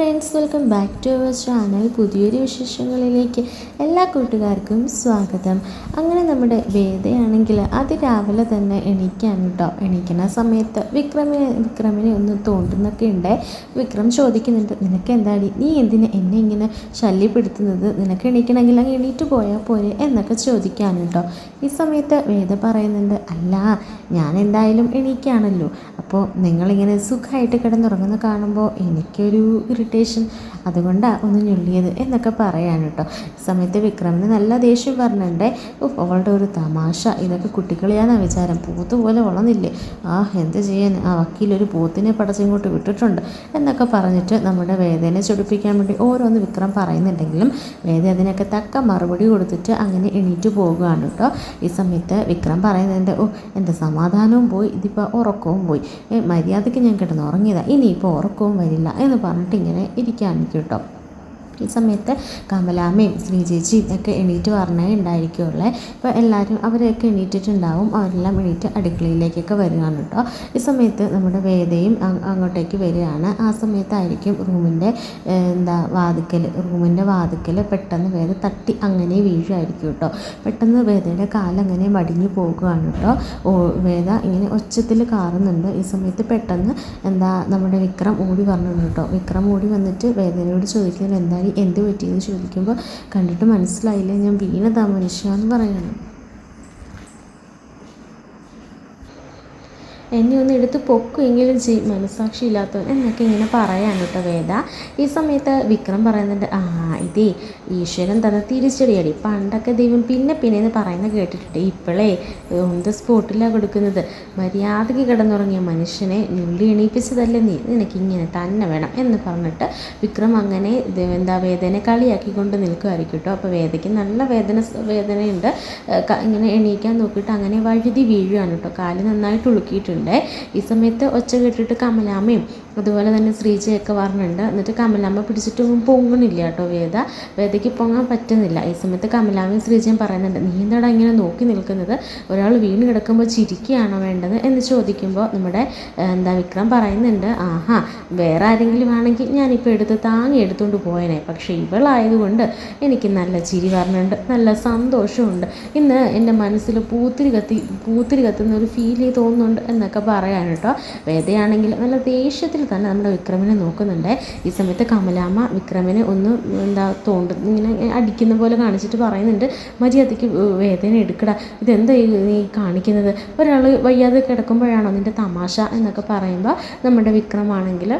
Friends welcome back to our channel പുതിയൊരു വിശേഷങ്ങളിലേക്ക് എല്ലാ കൂട്ടുകാർക്കും സ്വാഗതം. അങ്ങനെ നമ്മുടെ വേദയാണെങ്കിൽ അതിരാവിലെ തന്നെ എണീക്കാൻ കേട്ടോ എണീക്കുന്ന സമയത്ത് വിക്രമിനെ വിക്രമിനെ ഒന്ന് തോണ്ടുന്നൊക്കെ ഉണ്ട്. വിക്രം ചോദിക്കുന്നുണ്ട് നിനക്ക് എന്താടി? നീ എന്തിനാ എന്നെ ഇങ്ങനെ ശല്യപ്പെടുത്തുന്നത്? നിനക്ക് എണീക്കണമെങ്കിൽ അങ്ങ് എണീറ്റ് പോയാൽ പോരെ? എന്നൊക്കെ ചോദിക്കാൻ കേട്ടോ ഈ സമയത്ത് വേദ പറയുന്നുണ്ട് അല്ല ഞാൻ എന്തായാലും എണീക്കാണല്ലോ. അപ്പോൾ നിങ്ങളിങ്ങനെ സുഖമായിട്ട് കിടന്നുറങ്ങുന്ന കാണുമ്പോൾ എനിക്കൊരു ഇറിറ്റേഷൻ അതുകൊണ്ടാണ് ഒന്ന് ഞൊള്ളിയത് എന്നൊക്കെ പറയാൻ കേട്ടോ. സമയത്ത് വിക്രമിന് നല്ല ദേഷ്യം പറഞ്ഞിട്ടുണ്ടേ അവളുടെ ഒരു തമാശ. ഇതൊക്കെ കുട്ടികളിയാന്ന വിചാരം. പോത്ത് പോലെ വളർന്നില്ലേ? ആ എന്ത് ചെയ്യാൻ? ആ വക്കീലൊരു പൂത്തിനെ പടച്ചിങ്ങോട്ട് വിട്ടിട്ടുണ്ട് എന്നൊക്കെ പറഞ്ഞിട്ട് നമ്മുടെ വേദനെ ചൊടിപ്പിക്കാൻ വേണ്ടി ഓരോന്ന് വിക്രം പറയുന്നുണ്ടെങ്കിലും വേദ അതിനൊക്കെ തക്ക മറുപടി കൊടുത്തിട്ട് അങ്ങനെ എണീറ്റ് പോകുകയാണ് കേട്ടോ. ഈ സമയത്ത് വിക്രം പറയുന്നുണ്ട് ഓ എന്റെ സമാധാനവും പോയി. ഇതിപ്പോൾ ഉറക്കവും പോയി. മര്യാദയ്ക്ക് ഞാൻ കിടന്ന് ഉറങ്ങിയതാണ് ഇനിയിപ്പോൾ ഉറക്കവും വരില്ല എന്ന് പറഞ്ഞിട്ട് ഇങ്ങനെ ഇരിക്കാൻ കേട്ടോ ഈ സമയത്ത് കമലാമ്മയും ശ്രീചേച്ചിയും ഒക്കെ എണീറ്റ് പറഞ്ഞേ ഉണ്ടായിരിക്കുള്ളേ. അപ്പോൾ എല്ലാവരും അവരൊക്കെ എണീറ്റിട്ടുണ്ടാവും. അവരെല്ലാം എണീറ്റ് അടുക്കളയിലേക്കൊക്കെ വരികയാണ് കേട്ടോ. ഈ സമയത്ത് നമ്മുടെ വേദയും അങ്ങോട്ടേക്ക് വരികയാണ്. ആ സമയത്തായിരിക്കും റൂമിന്റെ എന്താ വാതിക്കൽ റൂമിന്റെ വാതിക്കൽ പെട്ടെന്ന് വേദ തട്ടി അങ്ങനെ വീഴുമായിരിക്കും കേട്ടോ. പെട്ടെന്ന് വേദയുടെ കാലങ്ങനെ മടിഞ്ഞു പോകുകയാണ് കേട്ടോ. വേദ ഇങ്ങനെ ഒച്ചത്തിൽ കാറുന്നുണ്ട്. ഈ സമയത്ത് പെട്ടെന്ന് എന്താ നമ്മുടെ വിക്രം ഓടി വന്നിട്ടുണ്ട് കേട്ടോ. വിക്രം ഓടി വന്നിട്ട് വേദനയോട് ചോദിക്കുന്നത് എന്തായാലും എന്ത് പറ്റിയെന്ന് ചോദിക്കുമ്പോൾ കണ്ടിട്ട് മനസ്സിലായില്ല? ഞാൻ വീണതാ മനുഷ്യ എന്ന് പറയണം. എന്നെ ഒന്ന് എടുത്ത് പൊക്കുമെങ്കിലും ചെയ്യും മനസ്സാക്ഷി ഇല്ലാത്തവൻ എന്നൊക്കെ ഇങ്ങനെ പറയാൻ കേട്ടോ വേദ. ഈ സമയത്ത് വിക്രം പറയുന്നുണ്ട് ആ ഇതേ ഈശ്വരൻ തന്നെ തിരിച്ചടിയടി. പണ്ടൊക്കെ ദൈവം പിന്നെ പിന്നെ എന്ന് പറയുന്നത് കേട്ടിട്ടുണ്ട്. ഇപ്പോഴേ ഓൺ ദ സ്പോട്ടിലാണ് കൊടുക്കുന്നത്. മര്യാദയ്ക്ക് കിടന്നുറങ്ങിയ മനുഷ്യനെ നുള്ളി എണീപ്പിച്ചതല്ലേ നീ? നിനക്ക് ഇങ്ങനെ തന്നെ വേണം. എന്ന് പറഞ്ഞിട്ട് വിക്രം അങ്ങനെ എന്താ വേദന കളിയാക്കിക്കൊണ്ട് നിൽക്കുമായിരിക്കും കേട്ടോ. അപ്പോൾ വേദയ്ക്ക് നല്ല വേദന വേദനയുണ്ട്. ഇങ്ങനെ എണീക്കാൻ നോക്കിയിട്ട് അങ്ങനെ വഴുതി വീഴുകയാണ് കേട്ടോ. കാൽ നന്നായിട്ട് ഉളുക്കിയിട്ടുണ്ട്. ഈ സമയത്ത് ഒച്ച കേട്ടിട്ട് കമലാമ്മയും അതുപോലെ തന്നെ ശ്രീജയൊക്കെ പറഞ്ഞിട്ടുണ്ട്. എന്നിട്ട് കമലാമ്മ പിടിച്ചിട്ട് പൊങ്ങണില്ല കേട്ടോ വേദ. വേദയ്ക്ക് പൊങ്ങാൻ പറ്റുന്നില്ല. ഈ സമയത്ത് കമലാമ്മയും ശ്രീജയും പറയുന്നുണ്ട് നീ എന്താടാ ഇങ്ങനെ നോക്കി നിൽക്കുന്നത്? ഒരാൾ വീണ് കിടക്കുമ്പോൾ ചിരിക്കുകയാണോ വേണ്ടത്? എന്ന് ചോദിക്കുമ്പോൾ നമ്മുടെ എന്താ വിക്രം പറയുന്നുണ്ട് ആഹാ വേറെ ആരെങ്കിലും ആണെങ്കിൽ ഞാനിപ്പോൾ എടുത്ത് താങ്ങി എടുത്തുകൊണ്ട് പോയനെ. പക്ഷേ ഇവളായതുകൊണ്ട് എനിക്ക് നല്ല ചിരി പറഞ്ഞിട്ടുണ്ട് നല്ല സന്തോഷമുണ്ട്. ഇന്ന് എന്റെ മനസ്സിൽ പൂത്തിരി കത്തി പൂത്തിരി കത്തുന്ന ഒരു ഫീൽ തോന്നുന്നുണ്ട് എന്നൊക്കെ പറയാൻ കേട്ടോ. വേദയാണെങ്കിൽ നല്ല ദേഷ്യത്തിൽ തന്നെ നമ്മുടെ വിക്രമിനെ നോക്കുന്നുണ്ട്. ഈ സമയത്ത് കമലാമ്മ വിക്രമിനെ ഒന്ന് എന്താ തോണ്ട ഇങ്ങനെ അടിക്കുന്ന പോലെ കാണിച്ചിട്ട് പറയുന്നുണ്ട്. മര്യാദയ്ക്ക് വേദന എടുക്കട. ഇതെന്താ നീ കാണിക്കുന്നത്? ഒരാൾ വയ്യാതെ കിടക്കുമ്പോഴാണോ നിന്റെ തമാശ എന്നൊക്കെ പറയുമ്പോൾ നമ്മുടെ വിക്രമാണെങ്കിൽ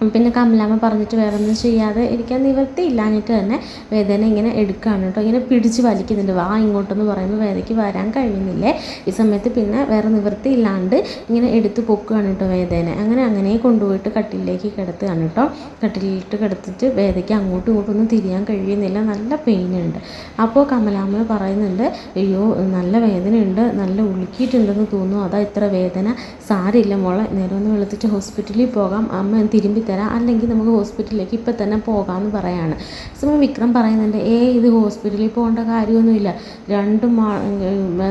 പിന്നെ കമലാമ്മ പറഞ്ഞിട്ട് വേറെ ഒന്നും ചെയ്യാതെ ഇരിക്കാൻ നിവർത്തിയില്ലാഞ്ഞിട്ട് തന്നെ വേദന ഇങ്ങനെ എടുക്കുകയാണ് കേട്ടോ. ഇങ്ങനെ പിടിച്ച് വലിക്കുന്നുണ്ട്. വാ ഇങ്ങോട്ടെന്ന് പറയുമ്പോൾ വേദയ്ക്ക് വരാൻ കഴിയുന്നില്ലേ? ഈ സമയത്ത് പിന്നെ വേറെ നിവൃത്തിയില്ലാണ്ട് ഇങ്ങനെ എടുത്ത് പൊക്കുകയാണ് കേട്ടോ വേദന. അങ്ങനെ അങ്ങനെ കൊണ്ടുപോയിട്ട് കട്ടിലേക്ക് കിടത്തുകയാണ് കേട്ടോ. കട്ടിലിട്ട് കിടത്തിട്ട് വേദയ്ക്ക് അങ്ങോട്ടും ഇങ്ങോട്ടും ഒന്നും തിരിയാൻ കഴിയുന്നില്ല. നല്ല പെയിൻ ഉണ്ട്. അപ്പോൾ കമലാമ്മ പറയുന്നുണ്ട് അയ്യോ നല്ല വേദനയുണ്ട്. നല്ല ഉളുക്കിയിട്ടുണ്ടെന്ന് തോന്നുന്നു. അതാ ഇത്ര വേദന. സാരില്ല മോളെ. നേരെ ഒന്ന് വെളുത്തിട്ട് ഹോസ്പിറ്റലിൽ പോകാം. അമ്മ തിരുമ്പി തരാം. അല്ലെങ്കിൽ നമുക്ക് ഹോസ്പിറ്റലിലേക്ക് ഇപ്പം തന്നെ പോകാമെന്ന് പറയാണ്. സമയം വിക്രം പറയുന്നുണ്ട് ഏ ഇത് ഹോസ്പിറ്റലിൽ പോകേണ്ട കാര്യമൊന്നുമില്ല. രണ്ട് മാ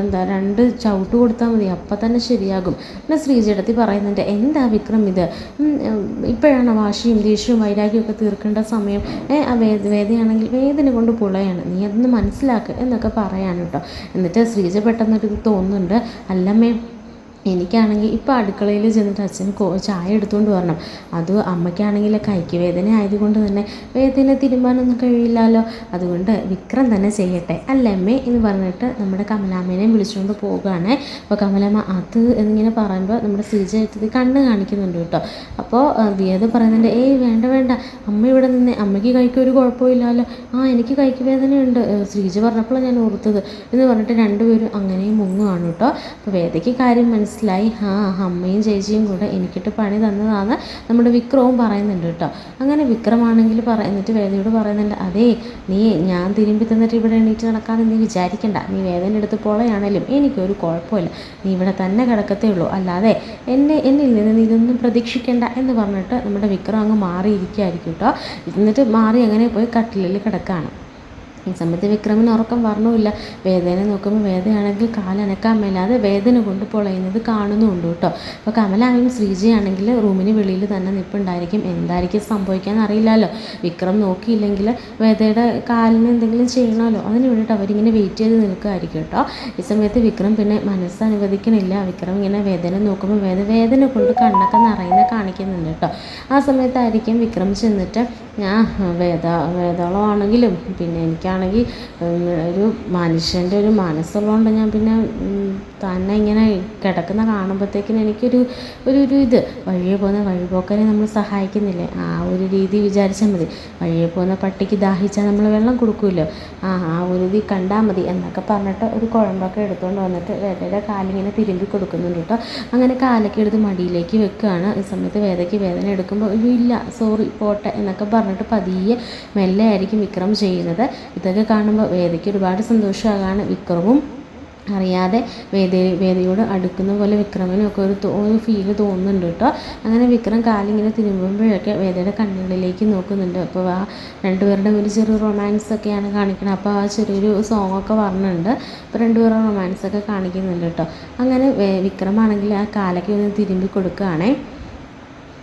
എന്താ രണ്ട് ചവിട്ട് കൊടുത്താൽ മതി. അപ്പം തന്നെ ശരിയാകും. പിന്നെ ശ്രീജടത്തി പറയുന്നുണ്ട് എന്താ വിക്രം ഇത്? ഇപ്പോഴാണ് വാശിയും ദേഷ്യവും വൈരാഗ്യമൊക്കെ തീർക്കേണ്ട സമയം? ഏ ആ വേദ വേദയാണെങ്കിൽ വേദന കൊണ്ട് പുളയാണ്. നീ അതൊന്ന് മനസ്സിലാക്കുക എന്നൊക്കെ പറയാണ് കേട്ടോ. എന്നിട്ട് ശ്രീജ പെട്ടെന്നൊരു തോന്നുന്നുണ്ട് അല്ലമ്മേ എനിക്കാണെങ്കിൽ ഇപ്പോൾ അടുക്കളയിൽ ചെന്നിട്ട് അച്ഛന് കോ ചായ എടുത്തുകൊണ്ട് വരണം. അത് അമ്മയ്ക്കാണെങ്കിൽ കൈക്ക് വേദന ആയതുകൊണ്ട് തന്നെ വേദന തിരുമാനൊന്നും കഴിയില്ലല്ലോ. അതുകൊണ്ട് വിക്രം തന്നെ ചെയ്യട്ടെ. അല്ലേ അമ്മേ? എന്ന് പറഞ്ഞിട്ട് നമ്മുടെ കമലാമ്മേനെ വിളിച്ചുകൊണ്ട് പോവുകയാണ്. അപ്പോൾ കമലാമ്മ അത് എന്നിങ്ങനെ പറയുമ്പോൾ നമ്മുടെ ശ്രീജ എടുത്തത് കണ്ണ് കാണിക്കുന്നുണ്ട് കേട്ടോ. അപ്പോൾ വേദ പറയുന്നുണ്ട് ഏയ് വേണ്ട വേണ്ട. അമ്മ ഇവിടെ നിന്ന് അമ്മയ്ക്ക് കൈക്ക് ഒരു കുഴപ്പമില്ലല്ലോ. ആ എനിക്ക് കൈക്ക് വേദനയുണ്ട്. ശ്രീജ പറഞ്ഞപ്പോൾ ഞാൻ ഓർത്തത് എന്ന് പറഞ്ഞിട്ട് രണ്ടുപേരും അങ്ങനെയും മുങ്ങുകയാണ് കേട്ടോ. അപ്പോൾ വേദയ്ക്ക് കാര്യം ആ അമ്മയും ചേച്ചിയും കൂടെ എനിക്കിട്ട് പണി തന്നതാണ് നമ്മുടെ വിക്രവും പറയുന്നുണ്ട് കേട്ടോ. അങ്ങനെ വിക്രമാണെങ്കിൽ പറയുന്നിട്ട് വേദയോട് പറയുന്നുണ്ട് അതേ നീ ഞാൻ തിരുമ്പി തന്നിട്ട് ഇവിടെ എണീറ്റ് നടക്കാതെ നീ വിചാരിക്കണ്ട. നീ വേദന എടുത്ത് പോളയാണേലും എനിക്കൊരു കുഴപ്പമില്ല. നീ ഇവിടെ തന്നെ കിടക്കത്തേ ഉള്ളൂ. അല്ലാതെ എന്നെ എന്നിൽ നിന്ന് നീ ഇതൊന്നും പ്രതീക്ഷിക്കേണ്ട എന്ന് പറഞ്ഞിട്ട് നമ്മുടെ വിക്രം അങ്ങ് മാറിയിരിക്കുകയായിരിക്കും കേട്ടോ. എന്നിട്ട് മാറി അങ്ങനെ പോയി കട്ടിലിൽ കിടക്കുകയാണ്. ഈ സമയത്ത് വിക്രമിന് ഉറക്കം വരണമില്ല വേദന നോക്കുമ്പോൾ വേദനയാണെങ്കിൽ കാലനക്കാൻ മേലാതെ വേദന കൊണ്ട് പൊളയുന്നത് കാണുന്നുണ്ട് കേട്ടോ. അപ്പോൾ കമലാണെങ്കിലും ശ്രീജയാണെങ്കിൽ റൂമിന് വെളിയിൽ തന്നെ നിൽപ്പുണ്ടായിരിക്കും. എന്തായിരിക്കും സംഭവിക്കാൻ അറിയില്ലല്ലോ. വിക്രം നോക്കിയില്ലെങ്കിൽ വേദയുടെ കാലിന് എന്തെങ്കിലും ചെയ്യണമല്ലോ. അതിന് വേണ്ടിയിട്ട് അവരിങ്ങനെ വെയിറ്റ് ചെയ്ത് നിൽക്കുമായിരിക്കും കേട്ടോ. ഈ സമയത്ത് വിക്രം പിന്നെ മനസ്സ് അനുവദിക്കണില്ല. വിക്രം ഇങ്ങനെ വേദന നോക്കുമ്പോൾ വേദ വേദന കൊണ്ട് കണ്ണൊക്കെ നിറയുന്ന കാണിക്കുന്നുണ്ട് കേട്ടോ. ആ സമയത്തായിരിക്കും വിക്രം ചെന്നിട്ട് ഞാൻ വേദ വേദോളമാണെങ്കിലും പിന്നെ എനിക്കാണെങ്കിൽ ഒരു മനുഷ്യന്റെ ഒരു മനസ്സുള്ളതുകൊണ്ട് ഞാൻ പിന്നെ തന്നെ ഇങ്ങനെ കിടക്കുന്ന കാണുമ്പോഴത്തേക്കിനും എനിക്കൊരു ഒരു ഒരു ഇത്. വഴിയെ പോകുന്ന വഴിപോക്കനെ നമ്മൾ സഹായിക്കുന്നില്ലേ? ആ ഒരു രീതി വിചാരിച്ചാൽ മതി. വഴിയെ പോകുന്ന പട്ടിക്ക് ദാഹിച്ചാൽ നമ്മൾ വെള്ളം കൊടുക്കുമല്ലോ ആ ആ ഒരു ഇത് കണ്ടാൽ മതി എന്നൊക്കെ പറഞ്ഞിട്ട് ഒരു കുഴമ്പൊക്കെ എടുത്തുകൊണ്ട് വന്നിട്ട് വേദയുടെ കാലിങ്ങനെ തിരുമ്പി കൊടുക്കുന്നുണ്ട് കേട്ടോ അങ്ങനെ കാലൊക്കെ എടുത്ത് മടിയിലേക്ക് വെക്കുകയാണ് ഈ സമയത്ത് വേദയ്ക്ക് വേദന എടുക്കുമ്പോൾ ഇല്ല സോറി പോട്ടെ എന്നൊക്കെ പറഞ്ഞിട്ട് പതിയെ മെല്ലെ ആയിരിക്കും വിക്രം ചെയ്യുന്നത്. ഇതൊക്കെ കാണുമ്പോൾ വേദയ്ക്ക് ഒരുപാട് സന്തോഷമാകാണ് വിക്രമും അറിയാതെ വേദ വേദയോട് അടുക്കുന്ന പോലെ വിക്രമിനൊക്കെ ഒരു ഒരു ഫീൽ തോന്നുന്നുണ്ട് കേട്ടോ. അങ്ങനെ വിക്രം കാലിങ്ങനെ തിരുമ്പുമ്പോഴൊക്കെ വേദയുടെ കണ്ണുകളിലേക്ക് നോക്കുന്നുണ്ട്. അപ്പോൾ ആ രണ്ടുപേരുടെ ഒരു ചെറിയ റൊമാൻസ് ഒക്കെയാണ് കാണിക്കുന്നത് അപ്പോൾ ആ ചെറിയൊരു സോങ് ഒക്കെ പറഞ്ഞിട്ടുണ്ട് അപ്പോൾ രണ്ടുപേരുടെ റൊമാൻസ് ഒക്കെ കാണിക്കുന്നുണ്ട് കേട്ടോ. അങ്ങനെ വിക്രമാണെങ്കിൽ ആ കാലൊക്കെ ഒന്ന് തിരുമ്പി കൊടുക്കുകയാണേ.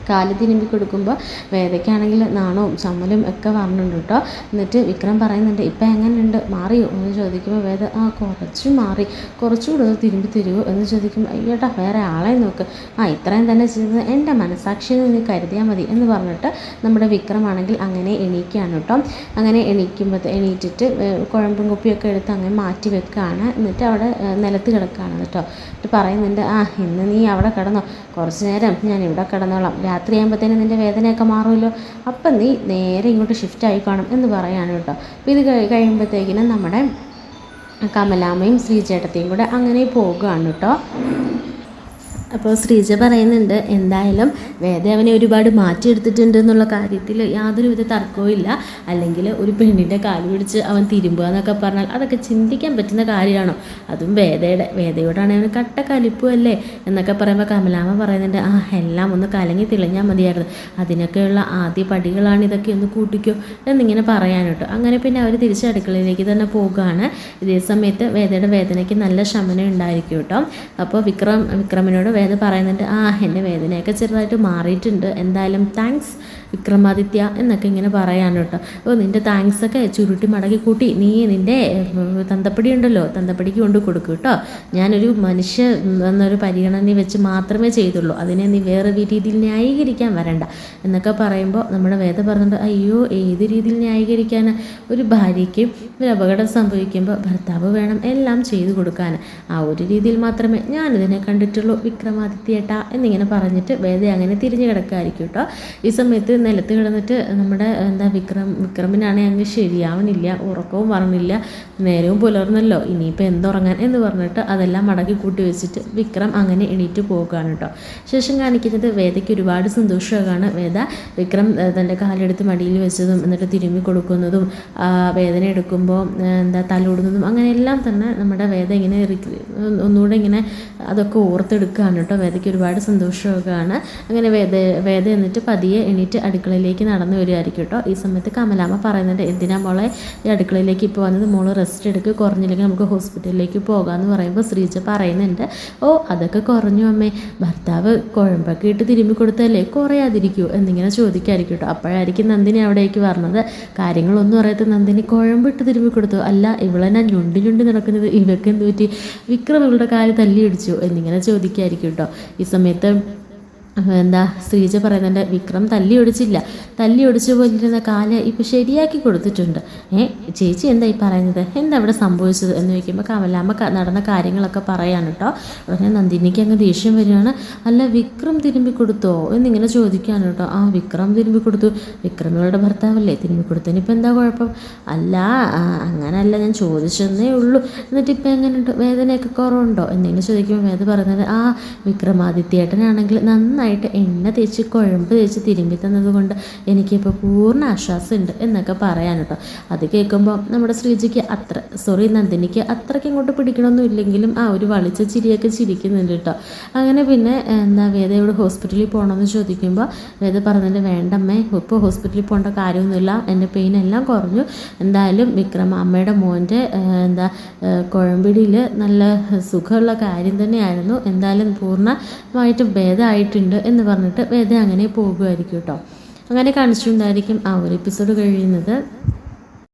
കാൽ തിരുമ്പി കൊടുക്കുമ്പോൾ വേദയ്ക്കാണെങ്കിൽ നാണവും ചമ്മലും ഒക്കെ പറഞ്ഞിട്ടുണ്ട് കേട്ടോ എന്നിട്ട് വിക്രം പറയുന്നുണ്ട് ഇപ്പം എങ്ങനെയുണ്ട്? മാറിയോ? എന്ന് ചോദിക്കുമ്പോൾ വേദ ആ കുറച്ച് മാറി. കുറച്ചുകൂടെ ഒന്ന് തിരുമ്പി തരുമോ എന്ന് ചോദിക്കുമ്പോൾ അയ്യോട്ടാ വേറെ ആളെ നോക്ക്. ആ ഇത്രയും തന്നെ ചെയ്തത് എന്റെ മനസാക്ഷി നിന്ന് കരുതിയാൽ മതി. എന്ന് പറഞ്ഞിട്ട് നമ്മുടെ വിക്രമാണെങ്കിൽ അങ്ങനെ എണീക്കുകയാണ് കേട്ടോ അങ്ങനെ എണീക്കുമ്പോൾ എണീറ്റിട്ട് കുഴമ്പും കുപ്പിയൊക്കെ എടുത്ത് അങ്ങനെ മാറ്റി വെക്കുകയാണ് എന്നിട്ട് അവിടെ നിലത്ത് കിടക്കുകയാണ് കേട്ടോ എന്നിട്ട് പറയുന്നുണ്ട് ആ ഇന്ന് നീ അവിടെ കിടന്നോ. കുറച്ച് നേരം ഞാൻ ഇവിടെ കിടന്നോളാം. രാത്രി ആകുമ്പോഴത്തേനും നിന്റെ വേദനയൊക്കെ മാറുമല്ലോ. അപ്പം നീ നേരെ ഇങ്ങോട്ട് ഷിഫ്റ്റ് ആയി കാണും എന്ന് പറയാണ് കേട്ടോ. അപ്പോൾ ഇത് കഴി- കഴിയുമ്പോഴത്തേക്കിനും നമ്മുടെ കമലാമ്മയും ശ്രീചേട്ടത്തെയും കൂടെ അങ്ങനെ പോകുകയാണ് കേട്ടോ. അപ്പോൾ ശ്രീജ പറയുന്നുണ്ട് എന്തായാലും വേദ അവനെ ഒരുപാട് മാറ്റിയെടുത്തിട്ടുണ്ട് എന്നുള്ള കാര്യത്തിൽ യാതൊരുവിധ തർക്കവും ഇല്ല. അല്ലെങ്കിൽ ഒരു പെണ്ണിന്റെ കാൽ പിടിച്ച് അവൻ തിരുമ്പുക എന്നൊക്കെ പറഞ്ഞാൽ അതൊക്കെ ചിന്തിക്കാൻ പറ്റുന്ന കാര്യമാണോ? അതും വേദയുടെ വേദയോടാണ് അവന് കട്ട കലിപ്പുമല്ലേ എന്നൊക്കെ പറയുമ്പോൾ കമലാമ്മ പറയുന്നുണ്ട് ആ എല്ലാം ഒന്ന് കലങ്ങി തിളഞ്ഞാൽ മതിയായിരുന്നു. അതിനൊക്കെയുള്ള ആദ്യ പടികളാണ് ഇതൊക്കെ ഒന്ന് കൂട്ടിക്കോ എന്നിങ്ങനെ പറയാൻ അങ്ങനെ പിന്നെ അവർ തിരിച്ച് അടുക്കളയിലേക്ക് തന്നെ പോകുകയാണ് ഇതേ സമയത്ത് വേദയുടെ വേദനയ്ക്ക് നല്ല ശമനം ഉണ്ടായിരിക്കും കേട്ടോ. അപ്പോൾ വിക്രം വിക്രമിനോട് വേദ പറയുന്നുണ്ട് ആ എന്റെ വേദനയൊക്കെ ചെറുതായിട്ട് മാറിയിട്ടുണ്ട് എന്തായാലും താങ്ക്സ് വിക്രമാദിത്യ എന്നൊക്കെ ഇങ്ങനെ പറയാൻ കേട്ടോ. അപ്പോൾ നിന്റെ താങ്ക്സ് ഒക്കെ ചുരുട്ടി മടക്കി കൂട്ടി നീ നിന്റെ തന്തപ്പടി ഉണ്ടല്ലോ തന്തപ്പടിക്ക് കൊണ്ട് കൊടുക്കും കേട്ടോ. ഞാനൊരു മനുഷ്യ എന്നൊരു പരിഗണന വെച്ച് മാത്രമേ ചെയ്തുള്ളൂ. അതിനെ നീ വേറെ രീതിയിൽ ന്യായീകരിക്കാൻ വരണ്ട. എന്നൊക്കെ പറയുമ്പോൾ നമ്മുടെ വേദ പറഞ്ഞിട്ട് അയ്യോ ഏത് രീതിയിൽ ന്യായീകരിക്കാൻ ഒരു ഭാര്യയ്ക്ക് ഒരു അപകടം സംഭവിക്കുമ്പോൾ ഭർത്താവ് വേണം എല്ലാം ചെയ്തു കൊടുക്കാൻ. ആ ഒരു രീതിയിൽ മാത്രമേ ഞാനിതിനെ കണ്ടിട്ടുള്ളൂ വിക്രമാദിത്യേട്ട എന്നിങ്ങനെ പറഞ്ഞിട്ട് വേദ അങ്ങനെ തിരിഞ്ഞു കിടക്കായിരിക്കും കേട്ടോ. ഈ സമയത്ത് നിലത്ത് കിടന്നിട്ട് നമ്മുടെ എന്താ വിക്രം വിക്രമിനാണെങ്കിൽ അങ്ങ് ശരിയാവണില്ല ഉറക്കവും പറഞ്ഞില്ല നേരവും പുലർന്നല്ലോ ഇനിയിപ്പോൾ എന്തുറങ്ങാൻ എന്ന് പറഞ്ഞിട്ട് അതെല്ലാം മടക്കി കൂട്ടി വെച്ചിട്ട് വിക്രം അങ്ങനെ എണീറ്റ് പോകുകയാണ് കേട്ടോ. ശേഷം കാണിക്കുന്നത് വേദയ്ക്ക് ഒരുപാട് സന്തോഷമാണ്. വേദ വിക്രം തന്റെ കാലെടുത്ത് മടിയിൽ വെച്ചതും എന്നിട്ട് തിരുമ്മി കൊടുക്കുന്നതും വേദന എടുക്കുമ്പോൾ എന്താ തലോടുന്നതും അങ്ങനെയെല്ലാം തന്നെ നമ്മുടെ വേദ ഇങ്ങനെ ഒന്നുകൂടെ ഇങ്ങനെ അതൊക്കെ ഓർത്തെടുക്കുകയാണ് കേട്ടോ. വേദയ്ക്ക് ഒരുപാട് സന്തോഷമൊക്കെയാണ്. അങ്ങനെ വേദ വേദ എന്നിട്ട് പതിയെ എണീറ്റ് അടുക്കളയിലേക്ക് നടന്നു വരികയായിരിക്കും കേട്ടോ. ഈ സമയത്ത് കമലാമ്മ പറയുന്നുണ്ട് എന്തിനാ മോളെ ഈ അടുക്കളയിലേക്ക് ഇപ്പോൾ വന്നത്? മോൾ റെസ്റ്റ് എടുക്കുക കുറഞ്ഞില്ലെങ്കിൽ നമുക്ക് ഹോസ്പിറ്റലിലേക്ക് പോകാമെന്ന് പറയുമ്പോൾ ശ്രീജ പറയുന്നുണ്ട്. ഓ അതൊക്കെ കുറഞ്ഞു അമ്മേ. ഭർത്താവ് കുഴമ്പൊക്കെ ഇട്ട് തിരുമ്മി കൊടുത്തല്ലേ കുറയാതിരിക്കൂ. എന്നിങ്ങനെ ചോദിക്കായിരിക്കും കേട്ടോ. അപ്പോഴായിരിക്കും നന്ദിനി അവിടേക്ക് പറഞ്ഞത് കാര്യങ്ങളൊന്നും അറിയാത്ത നന്ദിനി കുഴമ്പിട്ട് തിരുമ്മി കൊടുത്തു. അല്ല ഇവളെന്നാ ഞൊണ്ടി ഞൊണ്ടി നടക്കുന്നത്? ഇവക്ക് എന്ത് പറ്റി? വിക്രം ഇവളുടെ കാൽ തല്ലി അടിച്ചു എന്നിങ്ങനെ ചോദിക്കായിരിക്കും കേട്ടോ. ഈ സമയത്ത് എന്താ ശ്രീജ പറയുന്നുണ്ട് വിക്രം തല്ലി ഒടിച്ചില്ല. തല്ലി ഒടിച്ചു പോലിരുന്ന കാൽ ഇപ്പം ശരിയാക്കി കൊടുത്തിട്ടുണ്ട്. ഏ ചേച്ചി എന്താ ഈ പറയുന്നത്? എന്താ അവിടെ സംഭവിച്ചത് എന്ന് ചോദിക്കുമ്പോൾ കമലാമ്മ നടന്ന കാര്യങ്ങളൊക്കെ പറയാണ് കേട്ടോ ഉടനെ നന്ദിനിക്ക് അങ്ങ് ദേഷ്യം വരികയാണ്. അല്ല വിക്രം തിരുമ്പി കൊടുത്തോ? എന്നിങ്ങനെ ചോദിക്കുകയാണ് കേട്ടോ ആ വിക്രം തിരുമ്പി കൊടുത്തു. വിക്രമിയുടെ ഭർത്താവല്ലേ? തിരുമ്പി കൊടുത്തതിന് ഇപ്പം എന്താ കുഴപ്പം? അല്ല അങ്ങനല്ല ഞാൻ ചോദിച്ചെന്നേ ഉള്ളൂ. എന്നിട്ട് ഇപ്പം എങ്ങനെയുണ്ട്? വേദനയൊക്കെ കുറവുണ്ടോ? എന്നിങ്ങനെ ചോദിക്കുമ്പോൾ വേദ പറയുന്നത് ആ വിക്രമാദിത്യേട്ടനാണെങ്കിൽ നന്നായി നന്നായിട്ട് എണ്ണ തേച്ച് കുഴമ്പ് തേച്ച് തിരുമ്പി തന്നത് കൊണ്ട് എനിക്കിപ്പോൾ പൂർണ ആശ്വാസമുണ്ട് എന്നൊക്കെ പറയാൻ കേട്ടോ. അത് കേൾക്കുമ്പോൾ നമ്മുടെ ശ്രീജിക്ക് അത്ര സോറി നന്ദിനിക്ക് അത്രയ്ക്ക് ഇങ്ങോട്ട് പിടിക്കണമൊന്നും ഇല്ലെങ്കിലും ആ ഒരു വളിച്ച ചിരിയൊക്കെ ചിരിക്കുന്നുണ്ട് കേട്ടോ. അങ്ങനെ പിന്നെ എന്താ വേദ ഇവിടെ ഹോസ്പിറ്റലിൽ പോകണമെന്ന് ചോദിക്കുമ്പോൾ വേദ പറഞ്ഞിട്ട് വേണ്ടമ്മേ ഇപ്പോൾ ഹോസ്പിറ്റലിൽ പോകേണ്ട കാര്യമൊന്നുമില്ല എന്റെ പെയിൻ എല്ലാം കുറഞ്ഞു. എന്തായാലും വിക്രം അമ്മയുടെ മോന്റെ എന്താ കുഴമ്പിടിയിൽ നല്ല സുഖമുള്ള കാര്യം തന്നെയായിരുന്നു. എന്തായാലും പൂർണമായിട്ട് ഭേദമായിട്ടുണ്ട്. എന്ന് പറഞ്ഞിട്ട് വേദ അങ്ങനെ പോകുമായിരിക്കും കേട്ടോ. അങ്ങനെ കാണിച്ചിട്ടുണ്ടായിരിക്കും ആ ഒരു എപ്പിസോഡ് കഴിയുന്നത്.